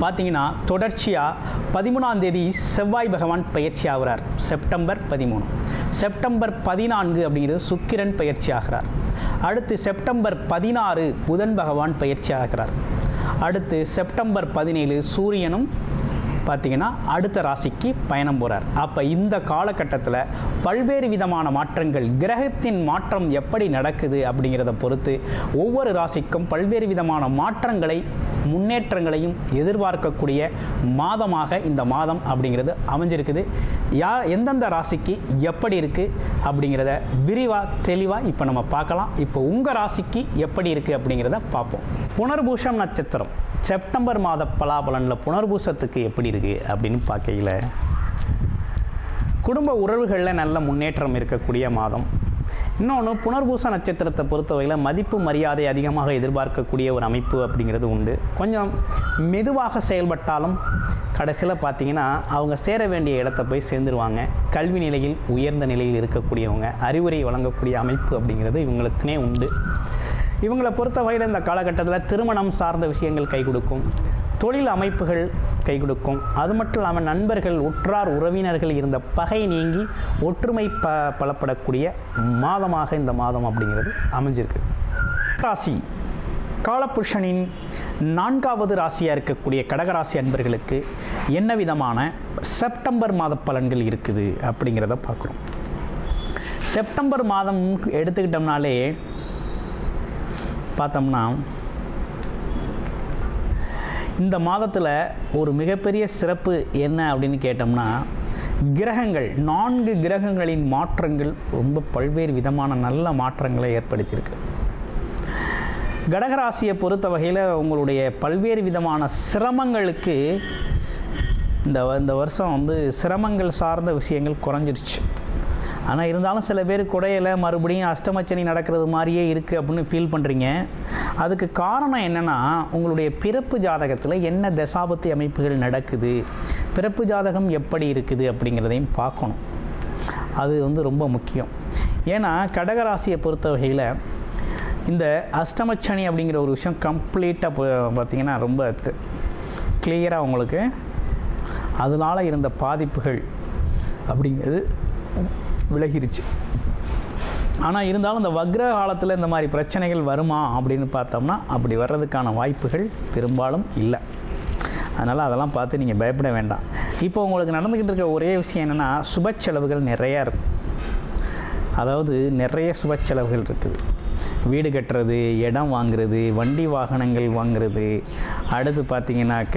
பார்த்தீங்கன்னா தொடர்ச்சியாக பதிமூணாம் தேதி செவ்வாய் பகவான் பயிற்சி ஆகிறார். செப்டம்பர் பதிமூணு. செப்டம்பர் பதினான்கு அப்படிங்கிறது சுக்கிரன் பயிற்சி ஆகிறார். அடுத்து செப்டம்பர் பதினாறு புதன் பகவான் பயிற்சி ஆகிறார். அடுத்து செப்டம்பர் பதினேழு சூரியனும் பார்த்தீங்கன்னா அடுத்த ராசிக்கு பயணம் போகிறார் அப்போ இந்த காலகட்டத்தில் பல்வேறு விதமான மாற்றங்கள் கிரகத்தின் மாற்றம் எப்படி நடக்குது அப்படிங்கிறத பொறுத்து ஒவ்வொரு ராசிக்கும் பல்வேறு விதமான மாற்றங்களை முன்னேற்றங்களையும் எதிர்பார்க்கக்கூடிய மாதமாக இந்த மாதம் அப்படிங்கிறது அமைஞ்சிருக்குது. யா எந்தெந்த ராசிக்கு எப்படி இருக்குது அப்படிங்கிறத விரிவாக தெளிவாக இப்போ நம்ம பார்க்கலாம். இப்போ உங்கள் ராசிக்கு எப்படி இருக்குது அப்படிங்கிறத பார்ப்போம். புனர்பூஷம் நட்சத்திரம். செப்டம்பர் மாத பலாபலனில் புனர்பூசத்துக்கு எப்படி இருக்குது அப்படின்னு பார்க்கையில் குடும்ப உறவுகளில் நல்ல முன்னேற்றம் இருக்கக்கூடிய மாதம். இன்னொன்று புனர்பூச நட்சத்திரத்தை பொறுத்தவரையில் மதிப்பு மரியாதை அதிகமாக எதிர்பார்க்கக்கூடிய ஒரு அமைப்பு அப்படிங்கிறது உண்டு. கொஞ்சம் மெதுவாக செயல்பட்டாலும் கடைசியில் பார்த்தீங்கன்னா அவங்க சேர வேண்டிய இடத்த போய் சேர்ந்துருவாங்க. கல்வி நிலையில் உயர்ந்த நிலையில் இருக்கக்கூடியவங்க அறிவுரை வழங்கக்கூடிய அமைப்பு அப்படிங்கிறது இவங்களுக்குனே உண்டு. இவங்களை பொறுத்த வகையில் இந்த காலகட்டத்தில் திருமணம் சார்ந்த விஷயங்கள் கை கொடுக்கும். தொழில் அமைப்புகள் கை கொடுக்கும். அது மட்டும் இல்லாமல் நண்பர்கள் உற்றார் உறவினர்கள் இருந்த பகை நீங்கி ஒற்றுமை ப பலப்படக்கூடிய மாதமாக இந்த மாதம் அப்படிங்கிறது அமைஞ்சிருக்கு. ராசி. காலபுருஷனின் நான்காவது ராசியாக இருக்கக்கூடிய கடகராசி அன்பர்களுக்கு என்ன விதமான செப்டம்பர் மாத பலன்கள் இருக்குது அப்படிங்கிறத பார்க்குறோம். செப்டம்பர் மாதம் எடுத்துக்கிட்டோம்னாலே பார்த்தோம்னா இந்த மாதத்தில் ஒரு மிகப்பெரிய சிறப்பு என்ன அப்படின்னு கேட்டோம்னா கிரகங்கள் நான்கு கிரகங்களின் மாற்றங்கள் ரொம்ப பல்வேறு விதமான நல்ல மாற்றங்களை ஏற்படுத்தியிருக்கு. கடகராசியை பொறுத்த வகையில் உங்களுடைய பல்வேறு விதமான சிரமங்களுக்கு இந்த இந்த வருஷம் வந்து சிரமங்கள் சார்ந்த விஷயங்கள் குறைஞ்சிருச்சு ஆனால் இருந்தாலும் சில பேர் குடையில மறுபடியும் அஷ்டமச்சனி நடக்கிறது மாதிரியே இருக்குது அப்படின்னு ஃபீல் பண்ணுறீங்க அதுக்கு காரணம் என்னென்னா உங்களுடைய பிறப்பு ஜாதகத்தில் என்ன தசாபத்தி அமைப்புகள் நடக்குது பிறப்பு ஜாதகம் எப்படி இருக்குது அப்படிங்கிறதையும் பார்க்கணும். அது வந்து ரொம்ப முக்கியம். ஏன்னா கடகராசியை பொறுத்த வகையில் இந்த அஷ்டமச்சனி அப்படிங்கிற ஒரு விஷயம் கம்ப்ளீட்டாக பார்த்திங்கன்னா ரொம்ப கிளியராக உங்களுக்கு அதனால் இருந்த பாதிப்புகள் அப்படிங்கிறது விலகிருச்சு. ஆனால் இருந்தாலும் இந்த வக்ர காலத்தில் இந்த மாதிரி பிரச்சனைகள் வருமா அப்படின்னு பார்த்தோம்னா அப்படி வர்றதுக்கான வாய்ப்புகள் பெரும்பாலும் இல்லை. அதனால் அதெல்லாம் பார்த்து நீங்கள் பயப்பட வேண்டாம். இப்போ உங்களுக்கு நடந்துக்கிட்டு இருக்க ஒரே விஷயம் என்னென்னா சுப செலவுகள் நிறையா இருக்கும். அதாவது நிறைய சுப செலவுகள் இருக்குது. வீடு கட்டுறது இடம் வாங்குறது வண்டி வாகனங்கள் வாங்குறது. அடுத்து பார்த்திங்கனாக்க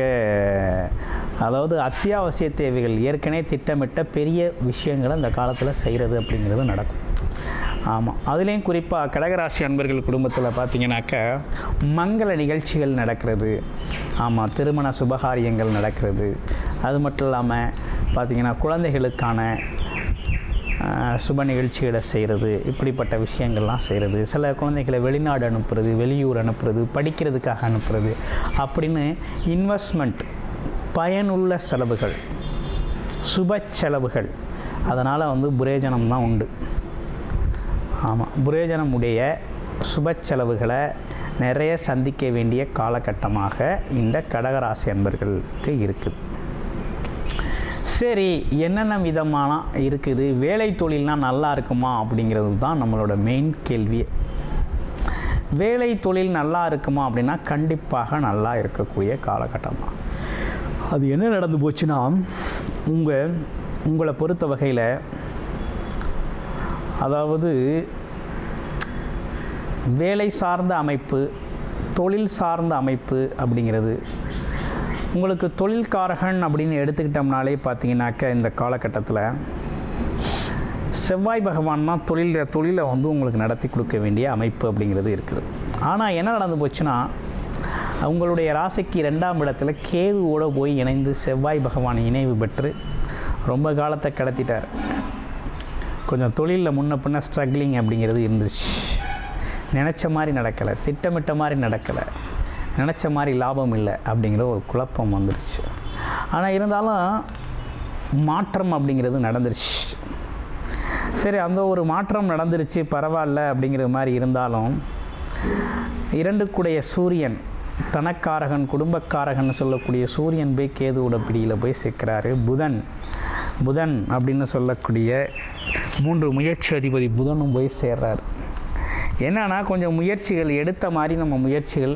அதாவது அத்தியாவசிய தேவைகள் ஏற்கனவே திட்டமிட்ட பெரிய விஷயங்களை அந்த காலத்தில் செய்கிறது அப்படிங்கிறது நடக்கும். ஆமாம் அதுலேயும் குறிப்பாக கடகராசி அன்பர்கள் குடும்பத்தில் பார்த்தீங்கன்னாக்க மங்கள நிகழ்ச்சிகள் நடக்கிறது. ஆமாம் திருமண சுபகாரியங்கள் நடக்கிறது. அது மட்டும் இல்லாமல் பார்த்திங்கன்னா குழந்தைகளுக்கான சுப நிகழ்ச்சிகளை செய்கிறது இப்படிப்பட்ட விஷயங்கள்லாம் செய்கிறது சில குழந்தைகளை வெளிநாடு அனுப்புறது வெளியூர் அனுப்புறது படிக்கிறதுக்காக அனுப்புறது அப்படின்னு இன்வெஸ்ட்மெண்ட் பயனுள்ள செலவுகள் சுப செலவுகள் அதனால் வந்து புரேஜனம் தான் உண்டு. ஆமாம் புரேஜனம் உடைய சுப செலவுகளை நிறைய சந்திக்க வேண்டிய காலகட்டமாக இந்த கடகராசி அன்பர்களுக்கு இருக்குது. சரி என்னென்ன விதமான இருக்குது? வேலை தொழில்னால் நல்லா இருக்குமா? அப்படிங்கிறது தான் நம்மளோட மெயின் கேள்வியே வேலை தொழில் நல்லா இருக்குமா அப்படின்னா கண்டிப்பாக நல்லா இருக்கக்கூடிய காலகட்டம் தான். அது என்ன நடந்து போச்சுன்னா உங்கள் உங்களை பொறுத்த வகையில் அதாவது வேலை சார்ந்த அமைப்பு தொழில் சார்ந்த அமைப்பு அப்படிங்கிறது உங்களுக்கு தொழில்காரகன் அப்படின்னு எடுத்துக்கிட்டோம்னாலே பார்த்தீங்கன்னாக்க இந்த காலகட்டத்தில் செவ்வாய் பகவான் தான் தொழில தொழிலை வந்து உங்களுக்கு நடத்தி கொடுக்க வேண்டிய அமைப்பு அப்படிங்கிறது இருக்குது. ஆனால் என்ன நடந்து போச்சுன்னா உங்களுடைய ராசிக்கு ரெண்டாம் இடத்துல கேதுவோடு போய் இணைந்து செவ்வாய் பகவான் இணைவு பெற்று ரொம்ப காலத்தை கடத்திட்டார். கொஞ்சம் தொழிலில் முன்ன பின்ன ஸ்ட்ரகிளிங் அப்படிங்கிறது இருந்துச்சு. நினச்ச மாதிரி நடக்கலை திட்டமிட்ட மாதிரி நடக்கலை. நினச்ச மாதிரி லாபம் இல்லை அப்படிங்கிற ஒரு குழப்பம் வந்துருச்சு. ஆனால் இருந்தாலும் மாற்றம் அப்படிங்கிறது நடந்துருச்சு. சரி அந்த ஒரு மாற்றம் நடந்துருச்சு பரவாயில்ல அப்படிங்கிற மாதிரி இருந்தாலும் இரண்டுக்குடைய சூரியன் தனக்காரகன் குடும்பக்காரகன் சொல்லக்கூடிய சூரியன் போய் கேதுவோட பிடியில் போய் சிக்கிறாரு புதன் புதன் அப்படின்னு சொல்லக்கூடிய மூன்று முயற்சி அதிபதி புதனும் போய் சேர்றாரு. என்னன்னா கொஞ்சம் முயற்சிகள் எடுத்த மாதிரி நம்ம முயற்சிகள்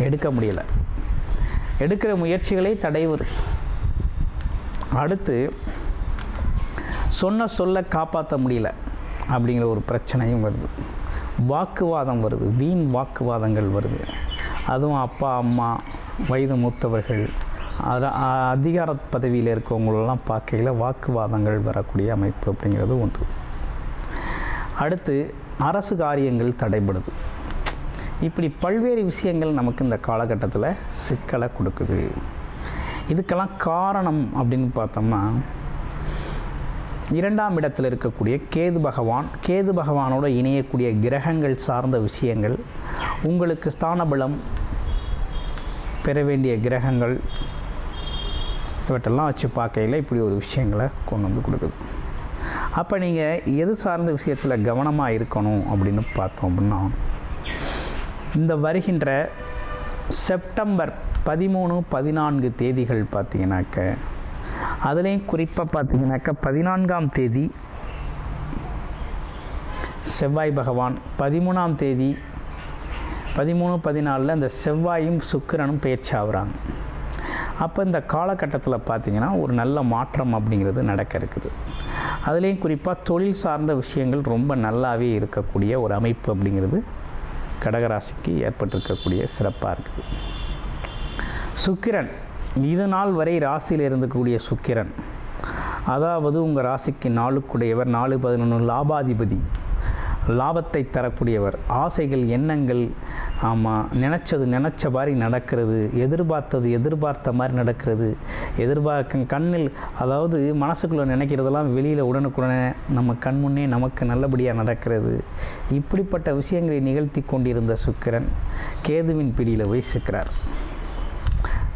எடுக்க முடியல. எடுக்கிற முயற்சிகளே தடை வருது அடுத்து சொன்ன சொல்ல காப்பாற்ற முடியல அப்படிங்கிற ஒரு பிரச்சனையும் வருது. வாக்குவாதம் வருது. வீண் வாக்குவாதங்கள் வருது. அதுவும் அப்பா அம்மா வயது மூத்தவர்கள் அதில் அதிகார பதவியில் இருக்கவங்களெல்லாம் பார்க்கையில் வாக்குவாதங்கள் வரக்கூடிய அமைப்பு அப்படிங்கிறது ஒன்று. அடுத்து அரசு காரியங்கள் தடைபடுது. இப்படி பல்வேறு விஷயங்கள் நமக்கு இந்த காலகட்டத்தில் சிக்கலை கொடுக்குது. இதுக்கெல்லாம் காரணம் அப்படின்னு பார்த்தோம்னா இரண்டாம் இடத்தில் இருக்கக்கூடிய கேது பகவான் கேது பகவானோட இணையக்கூடிய கிரகங்கள் சார்ந்த விஷயங்கள் உங்களுக்கு ஸ்தானபலம் பெற வேண்டிய கிரகங்கள் இவற்றெல்லாம் வச்சு பார்க்கையில் இப்படி ஒரு விஷயங்களை கொண்டு வந்து கொடுக்குது. அப்போ நீங்கள் எது சார்ந்த விஷயத்தில் கவனமாக இருக்கணும் அப்படின்னு பார்த்தோம் அப்படின்னா இந்த வருகின்ற செப்டம்பர் பதிமூணு பதினான்கு தேதிகள் பார்த்தீங்கன்னாக்க அதுலேயும் குறிப்பாக பார்த்தீங்கன்னாக்க பதினான்காம் தேதி செவ்வாய் பகவான் பதிமூணாம் தேதி பதிமூணு பதினாலில் இந்த செவ்வாயும் சுக்கிரனும் பயிற்சி ஆகுறாங்க. அப்போ இந்த காலகட்டத்தில் பார்த்திங்கன்னா ஒரு நல்ல மாற்றம் அப்படிங்கிறது நடக்க இருக்குது. அதுலேயும் குறிப்பாக தொழில் சார்ந்த விஷயங்கள் ரொம்ப நல்லாவே இருக்கக்கூடிய ஒரு அமைப்பு அப்படிங்கிறது கடகராசிக்கு ஏற்பட்டிருக்கக்கூடிய சிறப்பாக இருக்குது சுக்கிரன் இது நாள் வரை ராசியில் இருந்தக்கூடிய சுக்கிரன். அதாவது உங்கள் ராசிக்கு நாளுக்குடையவர் நாலு பதினொன்று லாபாதிபதி. லாபத்தை தரக்கூடியவர் ஆசைகள் எண்ணங்கள் ஆமாம் நினச்சது நினச்ச மாதிரி நடக்கிறது எதிர்பார்த்தது எதிர்பார்த்த மாதிரி நடக்கிறது. எதிர்பார்க்க கண்ணில் அதாவது மனசுக்குள்ளே நினைக்கிறதெல்லாம் வெளியில் உடனுக்குடனே நம்ம கண் முன்னே நமக்கு நல்லபடியாக நடக்கிறது. இப்படிப்பட்ட விஷயங்களை நிகழ்த்தி கொண்டிருந்த சுக்கிரன் கேதுவின் பிடியில் போய் சிக்கிறார்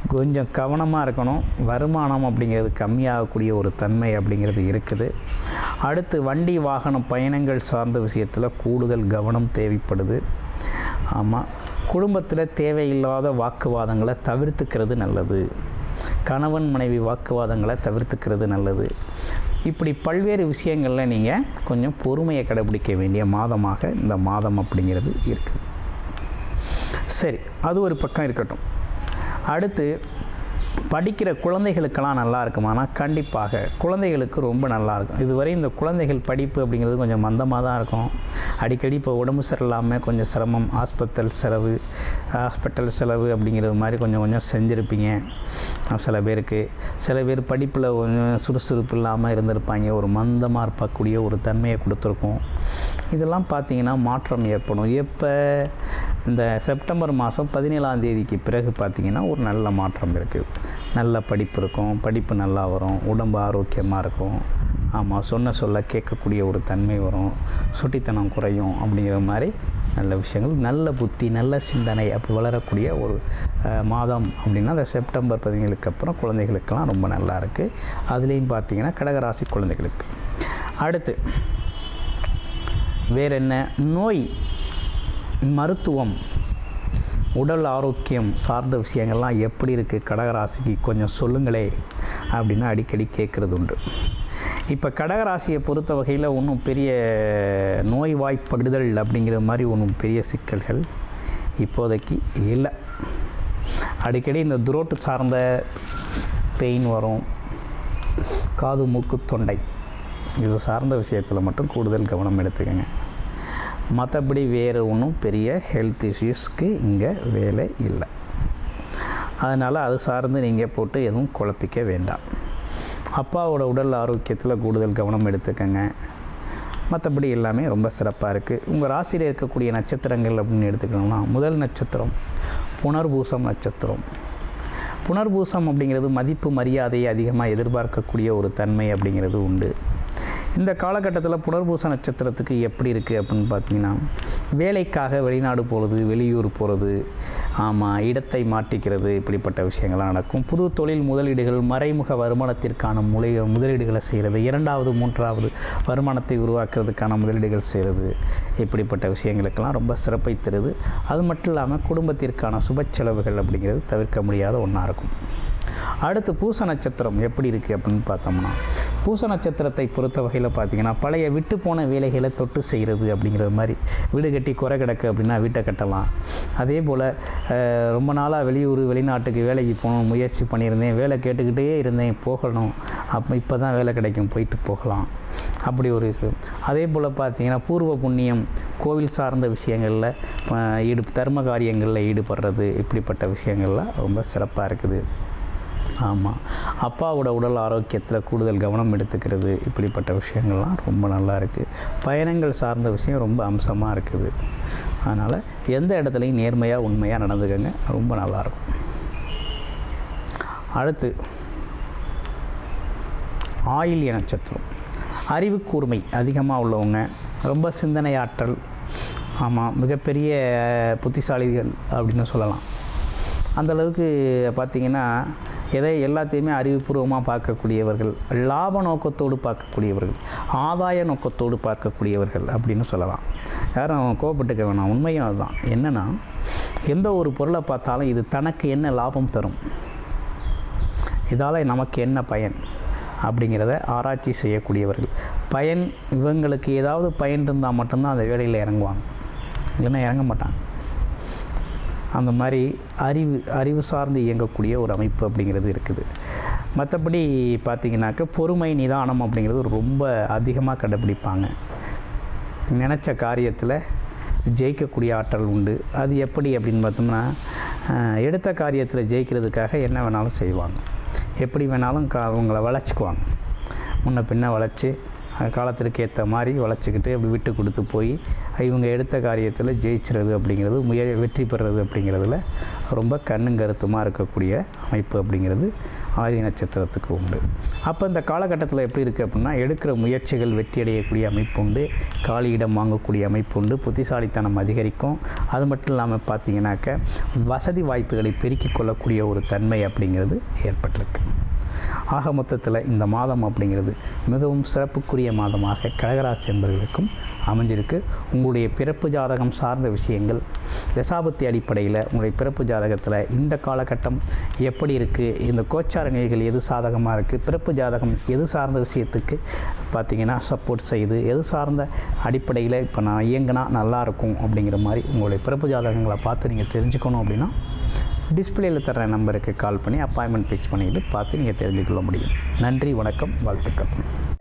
கொஞ்சம் கவனமாக இருக்கணும். வருமானம் அப்படிங்கிறது கம்மியாகக்கூடிய ஒரு தன்மை அப்படிங்கிறது இருக்குது. அடுத்து வண்டி வாகன பயணங்கள் சார்ந்த விஷயத்தில் கூடுதல் கவனம் தேவைப்படுது. ஆமாம் குடும்பத்தில் தேவையில்லாத வாக்குவாதங்களை தவிர்த்துக்கிறது நல்லது. கணவன் மனைவி வாக்குவாதங்களை தவிர்த்துக்கிறது நல்லது. இப்படி பல்வேறு விஷயங்களில் நீங்கள் கொஞ்சம் பொறுமையை கடைபிடிக்க வேண்டிய மாதமாக இந்த மாதம் அப்படிங்கிறது இருக்குது. சரி அது ஒரு பக்கம் இருக்கட்டும். அடுத்து படிக்கிற குழந்தைகளுக்கெல்லாம் நல்லா இருக்குமானா கண்டிப்பாக. குழந்தைகளுக்கு ரொம்ப நல்லா இருக்கும். இதுவரை இந்த குழந்தைகள் படிப்பு அப்படிங்கிறது கொஞ்சம் மந்தமாக தான் இருக்கும். அடிக்கடி இப்போ உடம்பு சரியில்லாமல் கொஞ்சம் சிரமம் ஹாஸ்பிட்டல் செலவு ஹாஸ்பிட்டல் செலவு அப்படிங்கிறது மாதிரி கொஞ்சம் கொஞ்சம் செஞ்சுருப்பீங்க. சில பேருக்கு. சில பேர் படிப்பில் கொஞ்சம் சுறுசுறுப்பு இல்லாமல் இருந்திருப்பாங்க. ஒரு மந்தமாக இருப்பக்கூடிய ஒரு தன்மையை கொடுத்துருக்கோம். இதெல்லாம் பார்த்தீங்கன்னா மாற்றம் ஏற்படும். எப்போ இந்த செப்டம்பர் மாதம் பதினேழாம் தேதிக்கு பிறகு பார்த்திங்கன்னா ஒரு நல்ல மாற்றம் இருக்குது. நல்ல படிப்பு இருக்கும் படிப்பு நல்லா வரும் உடம்பு ஆரோக்கியமாக இருக்கும். ஆமாம் சொன்ன சொல்ல கேட்கக்கூடிய ஒரு தன்மை வரும். சுட்டித்தனம் குறையும் அப்படிங்கிற மாதிரி நல்ல விஷயங்கள் நல்ல புத்தி நல்ல சிந்தனை அப்படி வளரக்கூடிய ஒரு மாதம் அப்படின்னா அந்த செப்டம்பர் பதினேழுக்கு அப்புறம் குழந்தைகளுக்கெல்லாம் ரொம்ப நல்லா இருக்குது அதுலேயும் பார்த்தீங்கன்னா கடகராசி குழந்தைகளுக்கு. அடுத்து வேற என்ன? நோய் மருத்துவம். உடல் ஆரோக்கியம் சார்ந்த விஷயங்கள்லாம் எப்படி இருக்குது கடகராசிக்கு கொஞ்சம் சொல்லுங்களே. அப்படின்னு அடிக்கடி கேட்குறது உண்டு. இப்போ கடகராசியை பொறுத்த வகையில் ஒன்றும் பெரிய நோய்வாய்ப்படுதல் அப்படிங்கிற மாதிரி ஒன்றும் பெரிய சிக்கல்கள் இப்போதைக்கு இல்லை. அடிக்கடி இந்த துரோட்டு சார்ந்த பெயின் வரும். காது மூக்கு தொண்டை. இது சார்ந்த விஷயத்தில் மட்டும் கூடுதல் கவனம் எடுத்துக்கங்க. மற்றபடி வேறு ஒன்றும் பெரிய ஹெல்த் இஷ்யூஸ்க்கு இங்கே வேலை இல்லை. அதனால் அது சார்ந்து நீங்கள் போட்டு எதுவும் குழப்பிக்க வேண்டாம். அப்பாவோட உடல் ஆரோக்கியத்தில் கூடுதல் கவனம் எடுத்துக்கங்க. மற்றபடி எல்லாமே ரொம்ப சிறப்பாக இருக்குது உங்கள் ராசியில் இருக்கக்கூடிய நட்சத்திரங்கள் அப்படின்னு எடுத்துக்கணும்னா முதல் நட்சத்திரம் புனர்பூசம் நட்சத்திரம். புனர்பூசம் அப்படிங்கிறது மதிப்பு மரியாதையை அதிகமாக எதிர்பார்க்கக்கூடிய ஒரு தன்மை அப்படிங்கிறது உண்டு. இந்த காலகட்டத்தில் புனர்பூச நட்சத்திரத்துக்கு எப்படி இருக்குது அப்படின்னு பார்த்தீங்கன்னா வேலைக்காக வெளிநாடு போகிறது வெளியூர் போகிறது ஆமாம் இடத்தை மாற்றிக்கிறது இப்படிப்பட்ட விஷயங்கள்லாம் நடக்கும். புது தொழில் முதலீடுகள் மறைமுக வருமானத்திற்கான முலை முதலீடுகளை செய்கிறது இரண்டாவது மூன்றாவது வருமானத்தை உருவாக்குறதுக்கான முதலீடுகள் செய்கிறது. இப்படிப்பட்ட விஷயங்களுக்கெல்லாம் ரொம்ப சிறப்பை தருது. அது மட்டும் இல்லாமல் குடும்பத்திற்கான சுப செலவுகள் அப்படிங்கிறது தவிர்க்க முடியாத ஒன்றா இருக்கும். அடுத்து பூச நட்சத்திரம் எப்படி இருக்குது அப்படின்னு பார்த்தோம்னா பூச நட்சத்திரத்தை பொறுத்த வகையில் பார்த்தீங்கன்னா பழைய விட்டு போன வேலைகளை தொட்டு செய்கிறது அப்படிங்கிறது மாதிரி வீடு கட்டி குறை கிடக்கு அப்படின்னா வீட்டை கட்டலாம். அதே போல் ரொம்ப நாளாக வெளியூர் வெளிநாட்டுக்கு வேலைக்கு போகணும் முயற்சி பண்ணியிருந்தேன் வேலை கேட்டுக்கிட்டே இருந்தேன் போகணும். அப்போ இப்போ தான் வேலை கிடைக்கும் போயிட்டு போகலாம். அப்படி ஒரு அதே போல் பார்த்திங்கன்னா பூர்வ புண்ணியம் கோவில் சார்ந்த விஷயங்களில் ஈடு தர்ம காரியங்களில் ஈடுபடுறது இப்படிப்பட்ட விஷயங்கள்லாம் ரொம்ப சிறப்பாக இருக்குது. ஆமாம் அப்பாவோட உடல் ஆரோக்கியத்தில் கூடுதல் கவனம் எடுத்துக்கிறது இப்படிப்பட்ட விஷயங்கள்லாம் ரொம்ப நல்லா இருக்குது பயணங்கள் சார்ந்த விஷயம் ரொம்ப அம்சமாக இருக்குது. அதனால் எந்த இடத்துலையும் நேர்மையாக உண்மையாக நடந்துக்கங்க. ரொம்ப நல்லாயிருக்கும் அடுத்து ஆயில்ய நட்சத்திரம் அறிவு கூர்மை அதிகமாக உள்ளவங்க ரொம்ப சிந்தனை ஆற்றல் ஆமாம் மிகப்பெரிய புத்திசாலிகள் அப்படின்னு சொல்லலாம். அந்தளவுக்கு பார்த்திங்கன்னா எதை எல்லாத்தையுமே அறிவுபூர்வமாக பார்க்கக்கூடியவர்கள் லாப நோக்கத்தோடு பார்க்கக்கூடியவர்கள் ஆதாய நோக்கத்தோடு பார்க்கக்கூடியவர்கள் அப்படின்னு சொல்லலாம். யாரும் கோவப்பட்டுக்க வேணாம். உண்மையும் அதுதான். என்னென்னா எந்த ஒரு பொருளை பார்த்தாலும் இது தனக்கு என்ன லாபம் தரும்? இதால் நமக்கு என்ன பயன்? அப்படிங்கிறத ஆராய்ச்சி செய்யக்கூடியவர்கள். பயன் இவங்களுக்கு ஏதாவது பயன் இருந்தால் மட்டும்தான் அந்த வேலையில் இறங்குவாங்க. இல்லைன்னா இறங்க மாட்டாங்க. அந்த மாதிரி அறிவு அறிவு சார்ந்து இயங்கக்கூடிய ஒரு அமைப்பு அப்படிங்கிறது இருக்குது. மற்றபடி பார்த்திங்கனாக்க பொறுமை நிதானம் அப்படிங்கிறது ரொம்ப அதிகமாக கடைப்பிடிப்பாங்க நினச்ச காரியத்தில் ஜெயிக்கக்கூடிய ஆற்றல் உண்டு. அது எப்படி அப்படின்னு பார்த்தோம்னா எடுத்த காரியத்தில் ஜெயிக்கிறதுக்காக என்ன வேணாலும் செய்வாங்க. எப்படி வேணாலும் கா அவங்கள வளச்சிக்குவாங்க முன்ன பின்ன வளைச்சி காலத்திற்கு ஏற்ற மாதிரி வளைச்சிக்கிட்டு அப்படி விட்டு கொடுத்து போய் இவங்க எடுத்த காரியத்தில் ஜெயிச்சுறது அப்படிங்கிறது முய வெற்றி பெறுறது அப்படிங்கிறதுல ரொம்ப கண்ணும் கருத்துமாக இருக்கக்கூடிய அமைப்பு அப்படிங்கிறது ஆரிய நட்சத்திரத்துக்கு உண்டு. அப்போ இந்த காலகட்டத்தில் எப்படி இருக்குது அப்படின்னா எடுக்கிற முயற்சிகள் வெற்றி அடையக்கூடிய அமைப்பு உண்டு காலியிடம் வாங்கக்கூடிய அமைப்பு உண்டு புத்திசாலித்தனம் அதிகரிக்கும். அது மட்டும் இல்லாமல் பார்த்தீங்கன்னாக்க வசதி வாய்ப்புகளை பெருக்கிக் கொள்ளக்கூடிய ஒரு தன்மை அப்படிங்கிறது ஏற்பட்டிருக்கு. ஆக மொத்தத்தில் இந்த மாதம் அப்படிங்கிறது மிகவும் சிறப்புக்குரிய மாதமாக கடகராசி என்பவர்களுக்கும் அமைஞ்சிருக்கு. உங்களுடைய பிறப்பு ஜாதகம் சார்ந்த விஷயங்கள் தசாபத்தி அடிப்படையில் உங்களுடைய பிறப்பு ஜாதகத்தில் இந்த காலகட்டம் எப்படி இருக்குது இந்த கோச்சார நிலைகள் எது சாதகமாக இருக்குது பிறப்பு ஜாதகம் எது சார்ந்த விஷயத்துக்கு பார்த்தீங்கன்னா சப்போர்ட் செய்யுது எது சார்ந்த அடிப்படையில் இப்போ நான் இயங்கினா நல்லாயிருக்கும் அப்படிங்கிற மாதிரி உங்களுடைய பிறப்பு ஜாதகங்களை பார்த்து நீங்கள் தெரிஞ்சுக்கணும் அப்படின்னா டிஸ்பிளேயில் தர நம்பருக்கு கால் பண்ணி அப்பாயின்மெண்ட் ஃபிக்ஸ் பண்ணிக்கிட்டு பார்த்து நீங்கள் தெரிஞ்சுக்கொள்ள முடியும். நன்றி வணக்கம் வாழ்த்துக்கள்.